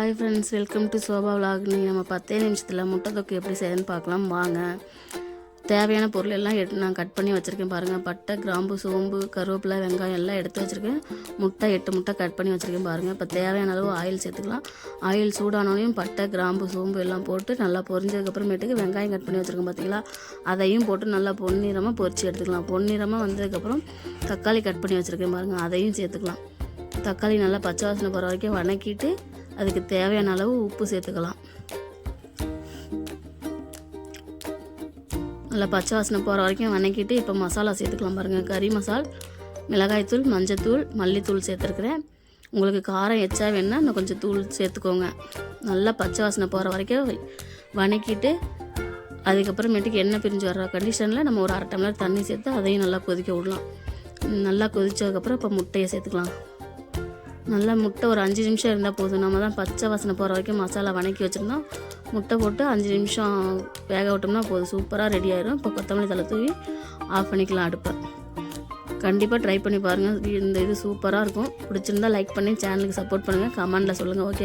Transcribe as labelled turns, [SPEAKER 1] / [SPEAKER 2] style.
[SPEAKER 1] Hi friends welcome to Sobha vlog. நம்ம பத்தே நிமிஷத்தில் முட்டை தொக்கு எப்படி செய்யணும்னு பார்க்கலாம். வாங்க. தேவையான பொருள் எல்லாம் எடுத்து நான் கட் பண்ணி வச்சுருக்கேன் பாருங்கள் பட்டை கிராம்பு சோம்பு கருவேப்பிலை வெங்காயம் எல்லாம் எடுத்து வச்சுருக்கேன். முட்டை எட்டு முட்டை கட் பண்ணி வச்சுருக்கேன் பாருங்கள் இப்போ தேவையான அளவு ஆயில் சேர்த்துக்கலாம். ஆயில் சூடானோடையும் பட்டை கிராம்பு சோம்பு எல்லாம் போட்டு நல்லா பொரிஞ்சதுக்கப்புறமேட்டுக்கு வெங்காயம் கட் பண்ணி வச்சுருக்கேன் பார்த்தீங்களா அதையும் போட்டு நல்லா பொன்னிறமாக பொரிச்சு எடுத்துக்கலாம். பொன்னிறமாக வந்ததுக்கப்புறம் தக்காளி கட் பண்ணி வச்சுருக்கேன் பாருங்கள் அதையும் சேர்த்துக்கலாம். தக்காளி நல்லா பச்சை வாசனை போகிற வரைக்கும் வணக்கிட்டு அதுக்கு தேவையான அளவு உப்பு சேர்த்துக்கலாம். நல்லா பச்சை வாசனை போகிற வரைக்கும் வணக்கிட்டு இப்போ மசாலா சேர்த்துக்கலாம் பாருங்கள் கறி மசால் மிளகாய்த்தூள் மஞ்சத்தூள் மல்லித்தூள் சேர்த்துருக்குறேன். உங்களுக்கு காரம் எச்சா வேணுன்னா இன்னும் கொஞ்சம் தூள் சேர்த்துக்கோங்க. நல்லா பச்சை வாசனை போகிற வரைக்கும் வணக்கிட்டு அதுக்கப்புறமேட்டுக்கு எண்ணெய் பிரிஞ்சு வர்ற கண்டிஷனில் நம்ம ஒரு அரை டம்ளர் தண்ணி சேர்த்து அதையும் நல்லா கொதிக்க விடலாம். நல்லா கொதித்ததுக்கப்புறம் இப்போ முட்டையை சேர்த்துக்கலாம். நல்லா முட்டை ஒரு அஞ்சு நிமிஷம் இருந்தால் போதும். நம்ம தான் பச்சை வாசனை போகிற வரைக்கும் மசாலா வணக்கி வச்சுருந்தோம். முட்டை போட்டு அஞ்சு நிமிஷம் வேக விட்டோம்னா போதும். சூப்பராக ரெடி ஆயிரும். இப்போ கொத்தமல்லி தலை தூவி ஆஃப் பண்ணிக்கலாம் அடுப்பை. கண்டிப்பாக ட்ரை பண்ணி பாருங்கள் இந்த இது சூப்பராக இருக்கும். பிடிச்சிருந்தா லைக் பண்ணி சேனலுக்கு சப்போர்ட் பண்ணுங்கள் கமெண்டில் சொல்லுங்கள் ஓகே